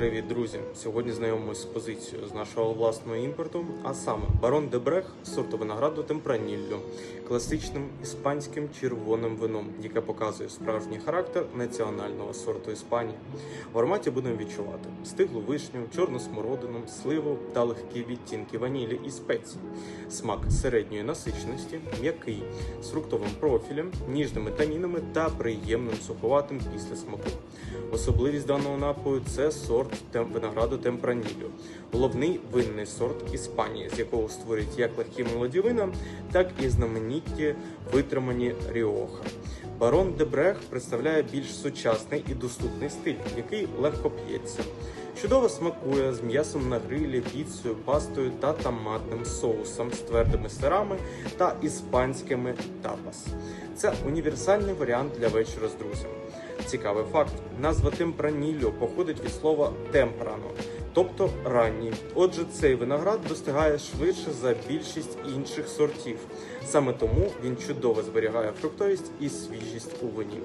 Привіт, друзі! Сьогодні знайомимось з позицією з нашого власного імпорту, а саме Барон де Брех сорту винограду Темпраніллю, класичним іспанським червоним вином, яке показує справжній характер національного сорту Іспанії. В ароматі будемо відчувати стиглу вишню, чорну смородину, сливу та легкі відтінки ванілі і спецій. Смак середньої насиченості, м'який, з фруктовим профілем, ніжними танінами та приємним суховатим післясмаку. Особливість даного напою це сорт винограду Темпранілю, головний винний сорт Іспанії, з якого створюють як легкі молоді вина, так і знаменитті витримані Ріоха. Барон де Брех представляє більш сучасний і доступний стиль, який легко п'ється. Чудово смакує з м'ясом на грилі, піцею, пастою та томатним соусом з твердими сирами та іспанськими тапас. Це універсальний варіант для вечора з друзями. Цікавий факт: назва темпраніллю походить від слова темпрано, тобто ранній. Отже, цей виноград достигає швидше за більшість інших сортів. Саме тому він чудово зберігає фруктовість і свіжість у вині.